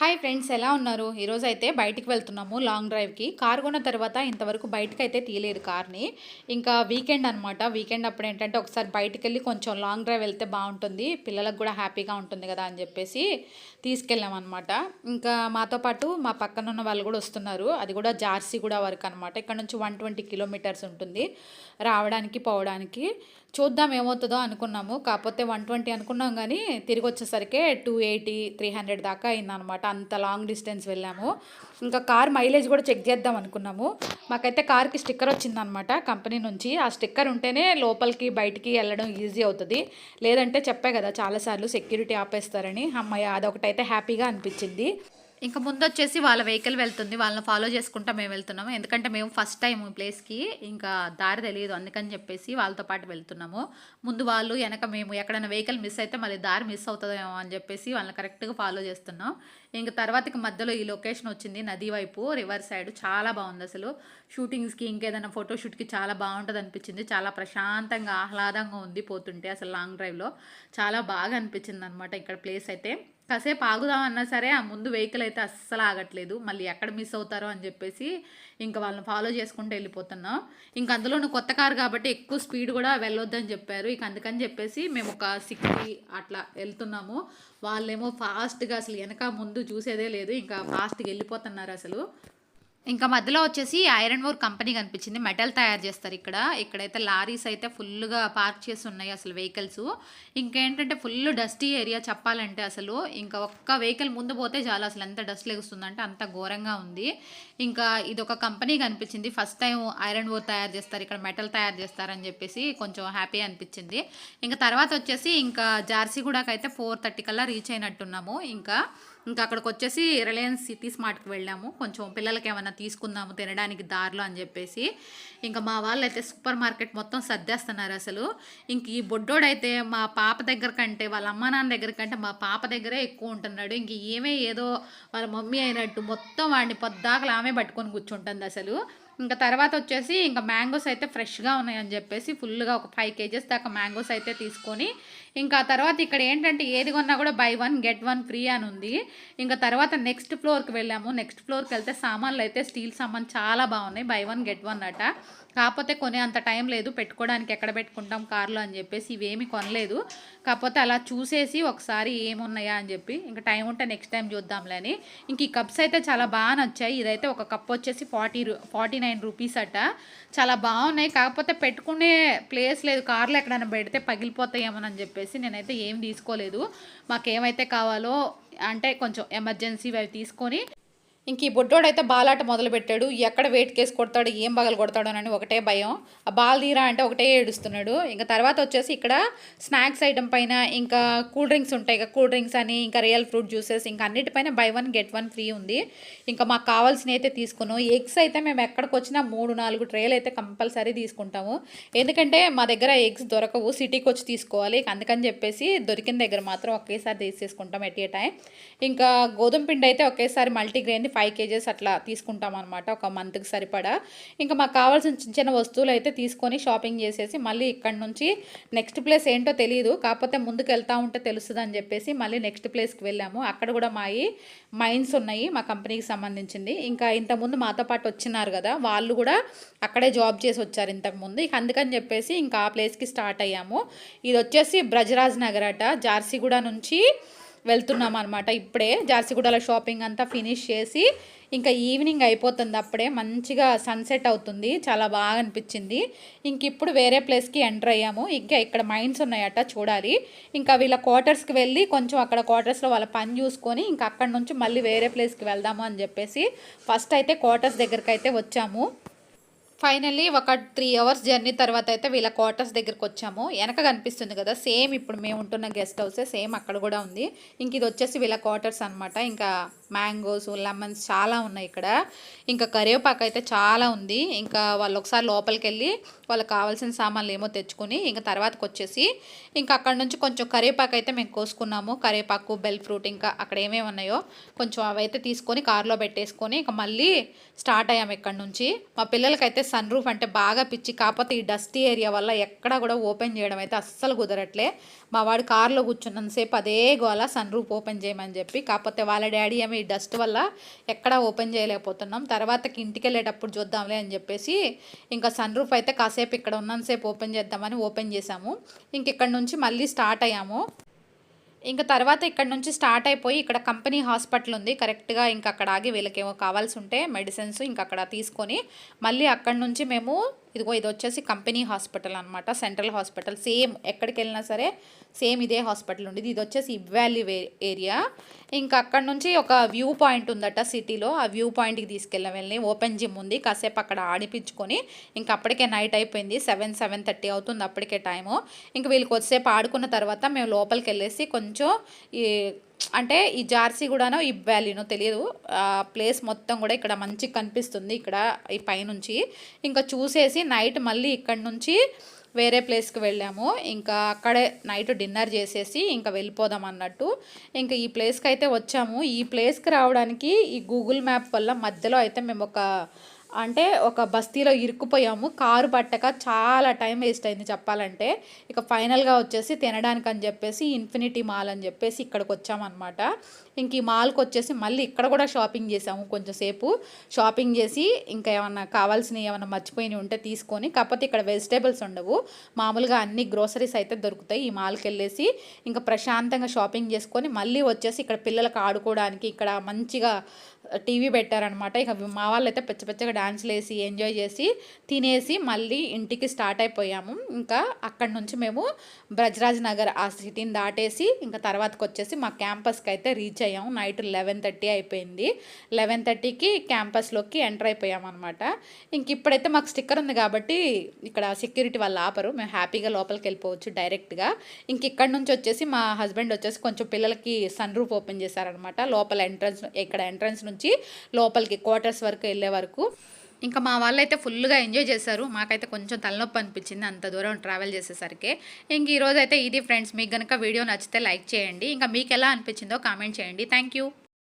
Hi friends ఎలా ఉన్నారు? ఈరోజు అయితే బయటికి వెళ్తున్నాము లాంగ్ డ్రైవ్కి. కార్ కొన్న తర్వాత ఇంతవరకు బయటకు అయితే తీయలేదు కార్ని. ఇంకా వీకెండ్ అనమాట వీకెండ్ అప్పుడు ఏంటంటే ఒకసారి బయటికి వెళ్ళి కొంచెం లాంగ్ డ్రైవ్ వెళ్తే బాగుంటుంది. పిల్లలకు కూడా హ్యాపీగా ఉంటుంది కదా అని చెప్పేసి తీసుకెళ్ళాం అనమాట ఇంకా మాతో పాటు మా పక్కన ఉన్న వాళ్ళు కూడా వస్తున్నారు. అది కూడా జార్సీ కూడా వరకు అనమాట ఇక్కడ నుంచి వన్ ట్వంటీ కిలోమీటర్స్ ఉంటుంది. రావడానికి పోవడానికి. చూద్దాం ఏమవుతుందో అనుకున్నాము. కాకపోతే వన్ ట్వంటీ అనుకున్నాం కానీ తిరిగి వచ్చేసరికి టూ ఎయిటీ త్రీ హండ్రెడ్ దాకా అయిందనమాట. అంత లాంగ్ డిస్టెన్స్ వెళ్ళాము. ఇంకా కార్ మైలేజ్ కూడా చెక్ చేద్దాం అనుకున్నాము. మాకైతే కార్కి స్టిక్కర్ వచ్చిందనమాట కంపెనీ నుంచి. ఆ స్టిక్కర్ ఉంటేనే లోపలికి బయటికి వెళ్ళడం ఈజీ అవుతుంది. లేదంటే చెప్పే కదా చాలాసార్లు సెక్యూరిటీ ఆపేస్తారని. అమ్మాయి అదొకటైతే హ్యాపీగా అనిపించింది. ఇంకా ముందు వచ్చేసి వాళ్ళ వెహికల్ వెళ్తుంది వాళ్ళని ఫాలో చేసుకుంటా మేము వెళ్తున్నాము. ఎందుకంటే మేము ఫస్ట్ టైం ఈ ప్లేస్కి ఇంకా దారి తెలియదు. అందుకని చెప్పేసి వాళ్ళతో పాటు వెళ్తున్నాము. ముందు వాళ్ళు వెనక మేము ఎక్కడైనా వెహికల్ మిస్ అయితే మళ్ళీ దారి మిస్ అవుతుందేమో అని చెప్పేసి వాళ్ళని కరెక్ట్గా ఫాలో చేస్తున్నాం. ఇంకా తర్వాతకి మధ్యలో ఈ లొకేషన్ వచ్చింది నది వైపు రివర్ సైడ్ చాలా బాగుంది అసలు. షూటింగ్స్కి ఇంకేదైనా ఫోటోషూట్కి చాలా బాగుంటుంది అనిపించింది. చాలా ప్రశాంతంగా ఆహ్లాదంగా ఉంది పోతుంటే అసలు లాంగ్ డ్రైవ్లో చాలా బాగా అనిపించింది అనమాట ఇక్కడ ప్లేస్ అయితే. కాసేపు ఆగుదామన్నా సరే ఆ ముందు వెహికల్ అయితే అస్సలు ఆగట్లేదు. మళ్ళీ ఎక్కడ మిస్ అవుతారో అని చెప్పేసి ఇంకా వాళ్ళని ఫాలో చేసుకుంటూ వెళ్ళిపోతున్నాం. ఇంకా అందులోనూ కొత్త కారు కాబట్టి ఎక్కువ స్పీడ్ కూడా వెళ్ళొద్దని చెప్పారు. ఇక అందుకని చెప్పేసి మేము ఒక సిక్స్టీ అట్లా వెళ్తున్నాము. వాళ్ళేమో ఫాస్ట్గా అసలు వెనక ముందు చూసేదే లేదు. ఇంకా ఫాస్ట్గా వెళ్ళిపోతున్నారు అసలు. ఇంకా మధ్యలో వచ్చేసి ఐరన్ ఓర్ కంపెనీ కనిపించింది. మెటల్ తయారు చేస్తారు ఇక్కడ. ఇక్కడైతే లారీస్ అయితే ఫుల్గా పార్క్ చేసి ఉన్నాయి అసలు వెహికల్స్. ఇంకేంటంటే ఫుల్ డస్టీ ఏరియా చెప్పాలంటే అసలు. ఇంకా ఒక్క వెహికల్ ముందు పోతే చాలా అసలు ఎంత డస్ట్ లెగుస్తుందంటే అంత ఘోరంగా ఉంది. ఇంకా ఇది ఒక కంపెనీ కనిపించింది. ఫస్ట్ టైం ఐరన్ ఓర్ తయారు చేస్తారు. ఇక్కడ మెటల్ తయారు చేస్తారని చెప్పేసి కొంచెం హ్యాపీ అనిపించింది. ఇంకా తర్వాత వచ్చేసి ఇంకా జార్సీగూడకైతే ఫోర్ థర్టీ కల్లా రీచ్ అయినట్టున్నాము. ఇంకా ఇంకా అక్కడికి వచ్చేసి రిలయన్స్ సిటీ స్మార్ట్కి వెళ్ళాము. కొంచెం పిల్లలకి ఏమైనా తీసుకుందాము తినడానికి దారిలో అని చెప్పేసి. ఇంకా మా వాళ్ళు అయితే సూపర్ మార్కెట్ మొత్తం సర్దేస్తున్నారు అసలు. ఇంక ఈ బొడ్డోడైతే మా పాప దగ్గర కంటే వాళ్ళ అమ్మ నాన్న దగ్గర కంటే మా పాప దగ్గరే ఎక్కువ ఉంటున్నాడు. ఇంక ఏమే ఏదో వాళ్ళ మమ్మీ అయినట్టు మొత్తం వాడిని పొద్దాకలు ఆమె పట్టుకొని కూర్చుంటుంది అసలు. ఇంకా తర్వాత వచ్చేసి ఇంకా మ్యాంగోస్ అయితే ఫ్రెష్గా ఉన్నాయని చెప్పేసి ఫుల్గా ఒక ఫైవ్ కేజెస్ దాకా మ్యాంగోస్ అయితే తీసుకొని ఇంకా తర్వాత ఇక్కడ ఏంటంటే ఏది కొన్నా కూడా buy one get one free అని ఉంది. ఇంకా తర్వాత నెక్స్ట్ ఫ్లోర్కి వెళ్ళాము. నెక్స్ట్ ఫ్లోర్కి వెళ్తే సామాన్లు అయితే స్టీల్ సామాన్ చాలా బాగున్నాయి. బై వన్ గెట్ వన్ అట. కాకపోతే కొనే అంత టైం లేదు. పెట్టుకోవడానికి ఎక్కడ పెట్టుకుంటాం కార్లో అని చెప్పేసి ఇవేమీ కొనలేదు. కాకపోతే అలా చూసేసి ఒకసారి ఏమున్నాయా అని చెప్పి ఇంకా టైం ఉంటే నెక్స్ట్ టైం చూద్దాంలే అని. ఇంక ఈ కప్స్ అయితే చాలా బాగా నచ్చాయి. ఇదైతే ఒక కప్ వచ్చేసి ఫార్టీ ఫార్టీ నైన్ రూపీస్ అట. చాలా బాగున్నాయి. కాకపోతే పెట్టుకునే ప్లేస్ లేదు. కార్లో ఎక్కడైనా పెడితే పగిలిపోతాయేమోనని చెప్పేసి. నేనైతే ఏం తీసుకోలేదు. మాకేమైతే కావాలో అంటే కొంచెం ఎమర్జెన్సీ అవి తీసుకొని ఇంక ఈ బొడ్డోడైతే బాలాట మొదలుపెట్టాడు. ఎక్కడ వెయిట్ కేసు కొడతాడు ఏం బగలు కొడతాడోనని ఒకటే భయం. ఆ బాల్ తీరా అంటే ఒకటే ఏడుస్తున్నాడు. ఇంకా తర్వాత వచ్చేసి ఇక్కడ స్నాక్స్ ఐటమ్ పైన ఇంకా కూల్ డ్రింక్స్ ఉంటాయి ఇంకా కూల్ డ్రింక్స్ అని ఇంకా రియల్ ఫ్రూట్ జ్యూసెస్ ఇంకా అన్నిటిపైన buy one get one free ఉంది. ఇంకా మాకు కావాల్సినవి అయితే తీసుకున్నాం. ఎగ్స్ అయితే మేము ఎక్కడికి వచ్చినా మూడు నాలుగు ట్రేలు అయితే కంపల్సరీ తీసుకుంటాము. ఎందుకంటే మా దగ్గర ఎగ్స్ దొరకవు సిటీకి వచ్చి తీసుకోవాలి. ఇక అందుకని చెప్పేసి దొరికిన దగ్గర మాత్రం ఒకేసారి తీసేసుకుంటాం ఎట్ ఏ టైం ఇంకా గోధుమ పిండి అయితే ఒకేసారి మల్టీగ్రెయిన్ ఫైవ్ కేజెస్ అట్లా తీసుకుంటాం అనమాట ఒక మంత్కి సరిపడా. ఇంకా మాకు కావాల్సిన చిన్న చిన్న వస్తువులు అయితే తీసుకొని షాపింగ్ చేసేసి మళ్ళీ ఇక్కడ నుంచి నెక్స్ట్ ప్లేస్ ఏంటో తెలియదు కాకపోతే ముందుకు వెళ్తూ ఉంటే తెలుస్తుంది అని చెప్పేసి మళ్ళీ నెక్స్ట్ ప్లేస్కి వెళ్ళాము. అక్కడ కూడా మాయి మైన్స్ ఉన్నాయి మా కంపెనీకి సంబంధించింది. ఇంకా ఇంతకుముందు మాతో పాటు వచ్చినారు కదా వాళ్ళు కూడా అక్కడే జాబ్ చేసి వచ్చారు ఇంతకుముందు ఇక అందుకని చెప్పేసి ఇంకా ఆ ప్లేస్కి స్టార్ట్ అయ్యాము. ఇది వచ్చేసి బ్రజరాజ్ నగర్ అట జార్సీగూడ నుంచి వెళ్తున్నాం అనమాట ఇప్పుడే జార్సిగూడలో షాపింగ్ అంతా ఫినిష్ చేసి ఇంకా ఈవినింగ్ అయిపోతుంది అప్పుడే. మంచిగా సన్సెట్ అవుతుంది. చాలా బాగా అనిపించింది. ఇంక ఇప్పుడు వేరే ప్లేస్కి ఎంటర్ అయ్యాము. ఇంకా ఇక్కడ మైండ్స్ ఉన్నాయట చూడాలి. ఇంకా వీళ్ళ క్వార్టర్స్కి వెళ్ళి కొంచెం అక్కడ క్వార్టర్స్లో వాళ్ళ పని చూసుకొని ఇంకా అక్కడ నుంచి మళ్ళీ వేరే ప్లేస్కి వెళ్దాము అని చెప్పేసి ఫస్ట్ అయితే క్వార్టర్స్ దగ్గరికి అయితే వచ్చాము. ఫైనల్లీ ఒక త్రీ అవర్స్ జర్నీ తర్వాత అయితే వీళ్ళ క్వార్టర్స్ దగ్గరికి వచ్చాము. వెనక కనిపిస్తుంది కదా సేమ్ ఇప్పుడు మేము ఉంటున్న గెస్ట్ హౌసే సేమ్ అక్కడ కూడా ఉంది. ఇంక ఇది వచ్చేసి వీళ్ళ క్వార్టర్స్ అనమాట ఇంకా మ్యాంగోస్ లెమన్స్ చాలా ఉన్నాయి ఇక్కడ. ఇంకా కరివేపాకు అయితే చాలా ఉంది. ఇంకా వాళ్ళు ఒకసారి లోపలికి వెళ్ళి వాళ్ళకి కావాల్సిన సామాన్లు ఏమో తెచ్చుకుని ఇంకా తర్వాతకి వచ్చేసి ఇంకా అక్కడ నుంచి కొంచెం కరివేపాకు అయితే మేము కోసుకున్నాము. కరివేపాకు బెల్ ఫ్రూట్ ఇంకా అక్కడ ఏమేమి ఉన్నాయో కొంచెం అవైతే తీసుకొని కార్లో పెట్టేసుకొని ఇంకా మళ్ళీ స్టార్ట్ అయ్యాము ఇక్కడ నుంచి. మా పిల్లలకైతే సన్ రూఫ్ అంటే బాగా పిచ్చి. కాకపోతే ఈ డస్టీ ఏరియా వల్ల ఎక్కడా కూడా ఓపెన్ చేయడం అయితే అస్సలు కుదరట్లే. మా వాడు కారులో కూర్చున్నంతసేపు అదే గోల సన్ రూఫ్ ఓపెన్ చేయమని చెప్పి. కాకపోతే వాళ్ళ డాడీ ఏమి ఈ డస్ట్ వల్ల ఎక్కడా ఓపెన్ చేయలేకపోతున్నాం. తర్వాతకి ఇంటికి వెళ్ళేటప్పుడు చూద్దాంలే అని చెప్పేసి ఇంకా సన్ రూఫ్ అయితే కాసేపు ఇక్కడ ఉన్నంతసేపు ఓపెన్ చేద్దామని ఓపెన్ చేసాము ఇంక ఇక్కడ నుంచి మళ్ళీ స్టార్ట్ అయ్యాము. ఇంకా తర్వాత ఇక్కడ నుంచి స్టార్ట్ అయిపోయి ఇక్కడ కంపెనీ హాస్పిటల్ ఉంది. కరెక్ట్గా ఇంకా అక్కడ ఆగి వీళ్ళకేమో కావాల్సి ఉంటే మెడిసిన్స్ ఇంకా అక్కడ తీసుకొని మళ్ళీ అక్కడ నుంచి మేము ఇదిగో ఇది వచ్చేసి కంపెనీ హాస్పిటల్ అనమాట సెంట్రల్ హాస్పిటల్. సేమ్ ఎక్కడికి వెళ్ళినా సరే సేమ్ ఇదే హాస్పిటల్ ఉండేది. ఇది వచ్చేసి ఇవ్వాలి ఏరియా. ఇంకా అక్కడ నుంచి ఒక వ్యూ పాయింట్ ఉందట సిటీలో. ఆ వ్యూ పాయింట్కి తీసుకెళ్ళాం వెళ్ళి ఓపెన్ జిమ్ ఉంది. కాసేపు అక్కడ ఆడిపించుకొని ఇంకా అప్పటికే నైట్ అయిపోయింది. సెవెన్ సెవెన్ థర్టీ అవుతుంది అప్పటికే టైము. ఇంకా వీళ్ళకి కొద్దిసేపు ఆడుకున్న తర్వాత మేము లోపలికి వెళ్ళేసి కొంచెం ఈ అంటే ఈ జార్సీ కూడానో ఈ వ్యాలీనో తెలియదు. ఆ ప్లేస్ మొత్తం కూడా ఇక్కడ మంచిగా కనిపిస్తుంది ఇక్కడ ఈ పైనుంచి. ఇంకా చూసేసి నైట్ మళ్ళీ ఇక్కడ నుంచి వేరే ప్లేస్కి వెళ్ళాము. ఇంకా అక్కడే నైట్ డిన్నర్ చేసేసి ఇంకా వెళ్ళిపోదాం అన్నట్టు. ఇంకా ఈ ప్లేస్కి అయితే వచ్చాము. ఈ ప్లేస్కి రావడానికి ఈ గూగుల్ మ్యాప్ వల్ల మధ్యలో అయితే మేము ఒక అంటే ఒక బస్తీలో ఇరుక్కుపోయాము. కారు పట్టక చాలా టైం వేస్ట్ అయింది చెప్పాలంటే. ఇక ఫైనల్గా వచ్చేసి తినడానికి అని చెప్పేసి ఇన్ఫినిటీ మాల్ అని చెప్పేసి ఇక్కడికి వచ్చామన్నమాట ఇంక ఈ మాల్కి వచ్చేసి మళ్ళీ ఇక్కడ కూడా షాపింగ్ చేసాము కొంచెం సేపు. షాపింగ్ చేసి ఇంకా ఏమన్నా కావాల్సినవి ఏమన్నా మర్చిపోయినవి ఉంటే తీసుకొని కాకపోతే ఇక్కడ వెజిటేబుల్స్ ఉండవు. మామూలుగా అన్ని గ్రోసరీస్ అయితే దొరుకుతాయి ఈ మాల్కి వెళ్ళేసి ఇంకా ప్రశాంతంగా షాపింగ్ చేసుకొని మళ్ళీ వచ్చేసి ఇక్కడ పిల్లలకు ఆడుకోవడానికి ఇక్కడ మంచిగా టీవీ పెట్టారనమాట ఇక మా వాళ్ళు అయితే పెచ్చ పెచ్చగా డాన్స్లు వేసి ఎంజాయ్ చేసి తినేసి మళ్ళీ ఇంటికి స్టార్ట్ అయిపోయాము. ఇంకా అక్కడి నుంచి మేము బ్రజరాజ్ నగర్ ఆ సిటీని దాటేసి ఇంకా తర్వాతకు వచ్చేసి మా క్యాంపస్కి అయితే రీచ్ అయ్యాము. నైట్ లెవెన్ థర్టీ అయిపోయింది. లెవెన్ థర్టీకి క్యాంపస్లోకి ఎంటర్ అయిపోయాం అనమాట ఇంక ఇప్పుడైతే మాకు స్టిక్కర్ ఉంది కాబట్టి ఇక్కడ సెక్యూరిటీ వాళ్ళు ఆపరు. మేము హ్యాపీగా లోపలికి వెళ్ళిపోవచ్చు డైరెక్ట్గా. ఇంక ఇక్కడ నుంచి వచ్చేసి మా హస్బెండ్ వచ్చేసి కొంచెం పిల్లలకి సన్ రూఫ్ ఓపెన్ చేశారనమాట లోపల ఎంట్రన్స్ ఇక్కడ ఎంట్రన్స్ నుంచి లోపలికి క్వార్టర్స్ వరకు వెళ్ళే వరకు. ఇంకా మా వాళ్ళు అయితే ఫుల్గా ఎంజాయ్ చేశారు. మాకైతే కొంచెం తలనొప్పి అనిపించింది అంత దూరం ట్రావెల్ చేసేసరికి. ఇంక ఈరోజు అయితే ఇది ఫ్రెండ్స్ మీకు కనుక వీడియో నచ్చితే లైక్ చేయండి. ఇంకా మీకు ఎలా అనిపించిందో కామెంట్ చేయండి. Thank you.